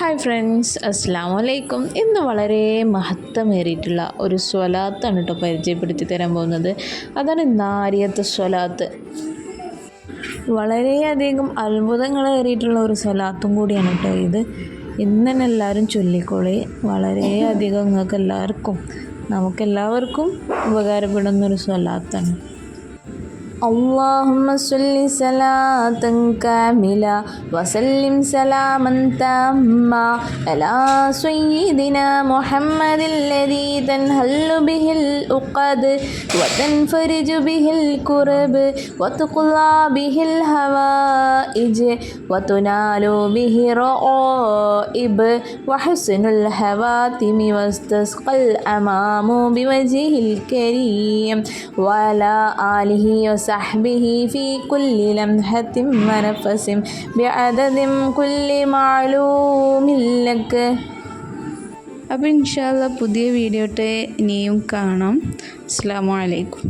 Hi friends അസ്സാം വലൈക്കും ഇന്ന് വളരെ മഹത്വമേറിയിട്ടുള്ള ഒരു സ്വലാത്താണ് കേട്ടോ പരിചയപ്പെടുത്തി തരാൻ പോകുന്നത്. അതാണ് നാരിയത്ത് സ്വലാത്ത്. വളരെയധികം അത്ഭുതങ്ങളേറിയിട്ടുള്ള ഒരു സ്വലാത്തും കൂടിയാണ് കേട്ടോ ഇത്. ഇന്ന് തന്നെ എല്ലാവരും ചൊല്ലിക്കോളി. വളരെയധികം നിങ്ങൾക്ക് എല്ലാവർക്കും നമുക്കെല്ലാവർക്കും ഉപകാരപ്പെടുന്ന ഒരു സ്വലാത്താണ്. اللهم صل صلاة كاملة وسلم سلاما تاما على سيدنا محمد الذي تنهل به الأقد وتنفرج به الكرب وتقضى به الهوائج وتنال به رغائب وحسن الهواتم واستسقى الأمام بوجهه الكريم وعلى آله وصحبه في كل لمحة ونفس بعدد كل معلوم لك അപ്പോൾ ഇൻഷാല്ല പുതിയ വീഡിയോ ഇനിയും കാണാം അസ്സാം വലൈക്കും